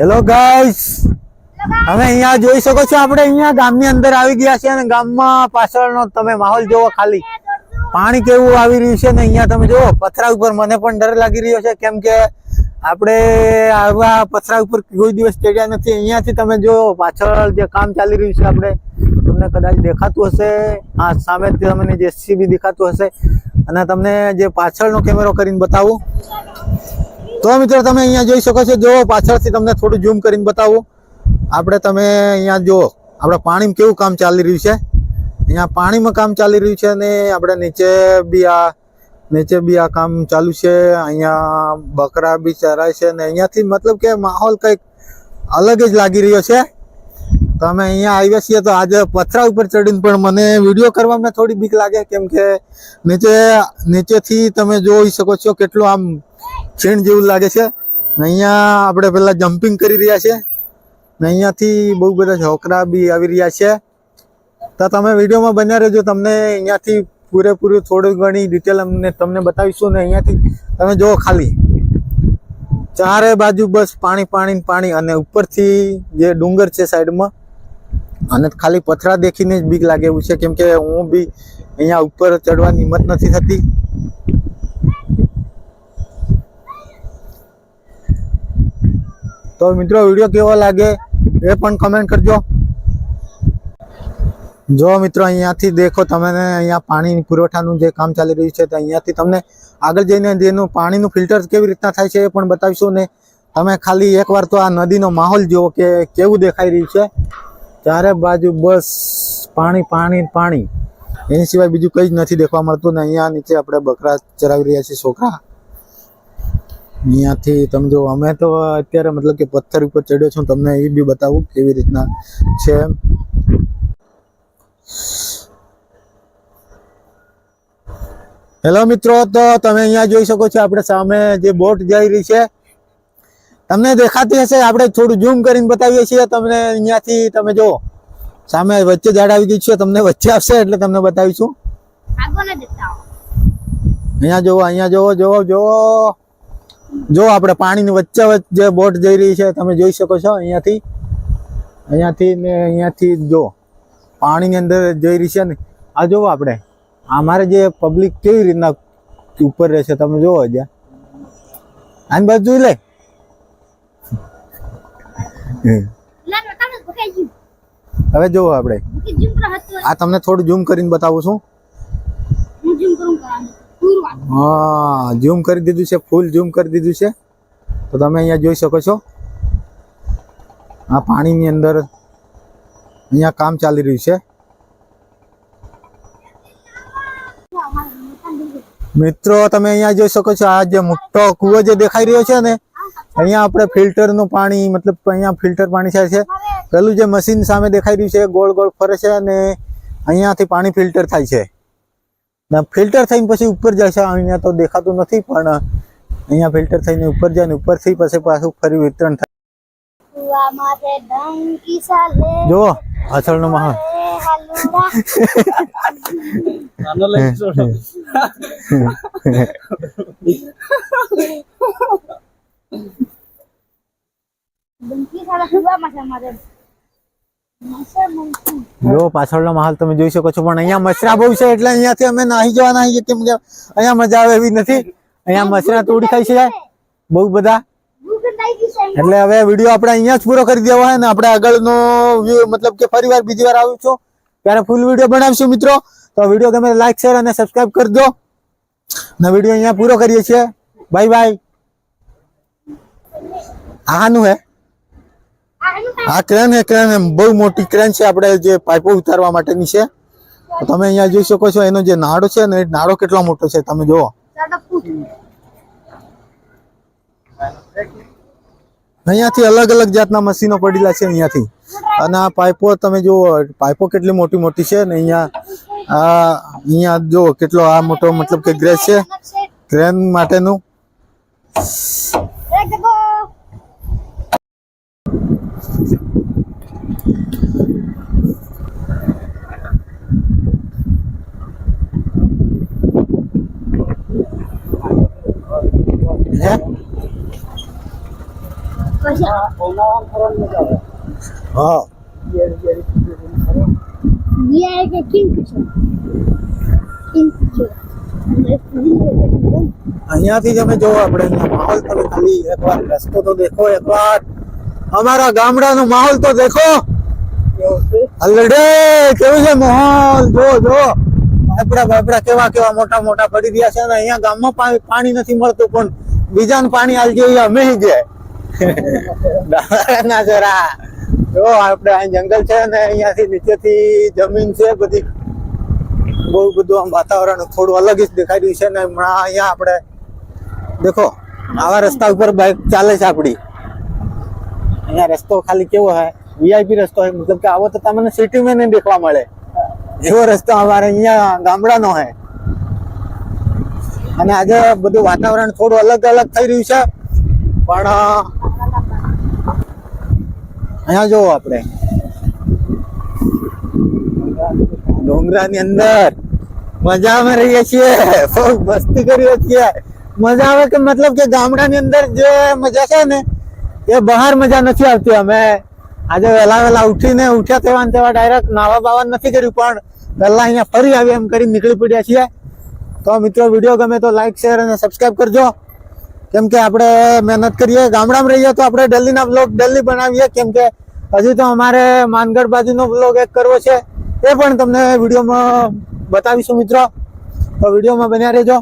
Hello guys તમે અહીંયા જોઈ શકો છો આપણે અહીંયા ગામની અંદર આવી ગયા છીએ અને ગામમાં પાછળનો તમે માહોલ જોવો ખાલી. પાણી કેવું આવી રહ્યું છે ને અહીંયા તમે જુઓ, પથરા ઉપર મને પણ ડર લાગી રહ્યો છે, કેમ કે આપણે આવા પથરા ઉપર કોઈ દિવસ ચડ્યા નથી. અહીંયાથી તમે જો પાછળ જે કામ ચાલી રહ્યું છે આપણે, તમને કદાચ દેખાતું હશે. આ સામે તમને જેસીબી દેખાતું હશે. અને તમને જે પાછળનો કેમેરો કરીને બતાવું. તો મિત્રો, તમે અહીંયા જોઈ શકો છો. જો પાછળથી તમને થોડું ઝૂમ કરીને બતાવું. આપણે તમે અહીંયા જુઓ, આપણે પાણીમાં કેવું કામ ચાલી રહ્યું છે. અહીંયા પાણીમાં કામ ચાલી રહ્યું છે અને આપણે નીચે બી આ, નીચે બી આ કામ ચાલુ છે. અહીંયા બકરા બી ચરાય છે અને અહીંયાથી મતલબ કે માહોલ કંઈક અલગ જ લાગી રહ્યો છે. તો અમે અહીંયા આવ્યા છીએ તો આજે પથરા ઉપર ચડીને પણ મને વીડિયો કરવામાં થોડી બીક લાગે, કેમ કે નીચે, નીચેથી તમે જોઈ શકો છો કેટલું આમ છીણ જેવું લાગે છે. અહીંયા આપણે પેલા જમ્પિંગ કરી રહ્યા છે. ને અહીંયાથી બહુ બધા છોકરા બી આવી રહ્યા છે. તો તમે વિડીયોમાં બન્યા રહેજો. તમને અહીંયાથી પૂરેપૂરું થોડી ઘણી ડિટેલ અમને તમને બતાવીશું ને અહીંયાથી તમે જુઓ ખાલી. ચારે બાજુ બસ પાણી પાણી પાણી અને ઉપરથી જે ડુંગર છે સાઈડમાં, અને ખાલી પથરા દેખીને જ બીક લાગે એવું છે. કેમ કે હું બી અહીંયા ઉપર ચડવાની હિંમત નથી થતી. તો મિત્રો વીડિયો કેવો લાગે એ પણ કમેન્ટ કરજો. જો મિત્રો અહીંયાથી દેખો તમે અહીંયા પાણી પુરવઠાનું જે કામ ચાલી રહ્યું છે તો અહીંયાથી તમને આગળ જઈને જેનું પાણીનું ફિલ્ટર કેવી રીતના થાય છે એ પણ બતાવીશું ને તમે ખાલી એકવાર તો આ નદીનો માહોલ જુઓ કે કેવું દેખાઈ રહ્યું છે. ચારે બાજુ બસ પાણી પાણી પાણી. એની સિવાય બીજું કંઈ જ નથી દેખવા મળતું ને અહીંયા નીચે આપણે બકરા ચરાવી રહ્યા છીએ, છોકરા. અહીંયાથી તમે જો અમે તો અત્યારે મતલબ કે પથ્થર ઉપર ચડ્યો છું તમને એ બી બતાવું કેવી રીતના છે. હેલો મિત્રો તો તમે અહીંયા જોઈ શકો છો આપણે સામે જે બોટ જઈ રહી છે. તમને દેખાતી હશે આપણે થોડું ઝૂમ કરીને બતાવીએ છીએ તમને અહીંયાથી તમે જો સામે વચ્ચે ઝાડ આવી ગયું છે તમને વચ્ચે આવશે એટલે તમને બતાવીશું. અહીંયા જોવો અહીંયા જોવો જોવો જોવો. જો આપણે પાણીની વચ્ચે વચ્ચે બોટ જઈ રહી છે તમે જોઈ શકો છો અહીંયાથી અહીંયાથી ને અહીંયાથી જો પાણીની અંદર જઈ રહી છે ને આ જોવો આપણે અમારે જે પબ્લિક કેવી રીતના ઉપર રહેશે તમે જોવો જ્યાં આની બાજુ જોઈ લે હવે જોવો આપણે. આ તમને થોડું ઝૂમ કરીને બતાવું છું. હું ઝૂમ કરું હા ઝૂમ કરી દીધું છે ફૂલ ઝૂમ કરી દીધું છે. તો તમે અહીંયા જોઈ શકો છો. આ પાણીની અંદર અહીંયા કામ ચાલી રહ્યું છે. મિત્રો, તમે અહીંયા જોઈ શકો છો, આ જે મોટો કૂવો જે દેખાઈ રહ્યો છે ને, અહીંયા આપણે ફિલ્ટરનું પાણી, મતલબ અહીંયા ફિલ્ટર પાણી થાય છે. પેલું જે મશીન સામે દેખાઈ રહ્યું છે, ગોળ ગોળ ફરે છે અને અહીંયાથી પાણી ફિલ્ટર થાય છે. ને ફિલ્ટર થઈને પછી ઉપર જાય છે. અહીંયા તો દેખાતું નથી પણ અહીંયા ફિલ્ટર થઈને ઉપર જાય ને ઉપરથી પછી પાછું ફરી વિતરણ થાય. જુઓ પાછળનો માહોલ ડંકી સાલે. કુવા મારે મારે. જો પાછળનો માહોલ તમે જોઈ શકો છો પણ અહીંયા મસરા બહુ છે એટલે અહીંયાથી અમે નાહી જવાના છીએ કેમ કે અહીંયા મજા આવે એવી નથી. અહીંયા મસરા તોડી ખાઈ છે બહુ બધા. એટલે હવે વીડિયો આપણે અહીંયા જ પૂરો કરી દેવો હોય ને આપણે આગળનો મતલબ કે ફરી વાર બીજી વાર આવું છું. ત્યારે ફૂલ વીડિયો બનાવશું મિત્રો. તો વીડિયો ગમે લાઈક શેર અને સબસ્ક્રાઇબ કરજો. ને વીડિયો અહીંયા પૂરો કરીએ છીએ. બાય બાય આનું હે? આ ક્રેન હે ક્રેન હે બહુ મોટી ક્રેન છે આપણે જે પાઇપો ઉતારવા માટેની છે. તમે અહીંયા જોઈ શકો છો એનો જે નાડો છે ને એ નાડો કેટલો મોટો છે તમે જુઓ. અહીંયાથી અલગ અલગ જાતના મશીનો પડેલા છે અહીંયાથી. અને આ પાઇપો તમે જુઓ, પાઇપો કેટલી મોટી મોટી છે ને અહીંયા, આ અહીંયા જુઓ કેટલો આ મોટો મતલબ કે ગ્રેસ છે. ક્રેન માટેનું એક ડબ્બો હે. તમે જો આપણે અહીંયા માહોલ તમે ખાલી એકવાર રસ્તો તો દેખો, એકવાર. અમારા ગામડાનો માહોલ તો દેખો. હલડે, કેવું છે માહોલ? જો જો બાપડા બાપડા, કેવા કેવા મોટા મોટા પડી રહ્યા છે અને અહીંયા ગામમાં પાણી નથી મળતું, પણ બીજાને પાણી આવી જોઈએ અમે જાય ના જરા. જો આપણે અહીં જંગલ છે ને અહીંયાથી નીચેથી જમીન છે બધી. બહુ બધું આમ વાતાવરણ થોડું અલગ જ દેખાઈ રહ્યું છે ને હમણાં અહીંયા આપણે દેખો, આવા રસ્તા ઉપર બાઇક ચાલે છે આપણી અહીંયા રસ્તો ખાલી કેવો હે? વીઆઈપી રસ્તો હોય મતલબ કે આવો તો તમને સિટીમાં નહીં દેખવા મળે. એવો રસ્તો અમારે અહીંયા ગામડાનો હે. અને આજે બધું વાતાવરણ થોડું અલગ અલગ થઈ રહ્યું છે. પણ અહીંયા જોવો આપણે. ડોંગરાની અંદર મજામાં રહીએ છીએ. બહુ મસ્તી કરીએ છીએ. મજા આવે કે મતલબ કે ગામડાની અંદર જે મજા છે ને, એ બહાર મજા નથી આવતી અમે. આજે વહેલા વહેલા ઉઠીને ઉઠ્યા તેવા તેવા ડાયરેક્ટ નાવા બાવા નથી કર્યું, પણ પહેલા અહીંયા ફરી આવી એમ કરી નીકળી પડ્યા છીએ. તો મિત્રો વીડિયો ગમે તો લાઈક શેર અને સબસ્ક્રાઇબ કરજો. કેમ કે આપણે મહેનત કરીએ, ગામડામાં રહીએ તો આપણે ડેલીના બ્લોગ ડેલી બનાવીએ. કેમ કે હજી તો અમારે માનગઢ બાજુનો બ્લોગ એક કરવો છે, એ પણ તમને વિડીયોમાં બતાવીશું મિત્રો. તો વિડીયોમાં બન્યા રહેજો.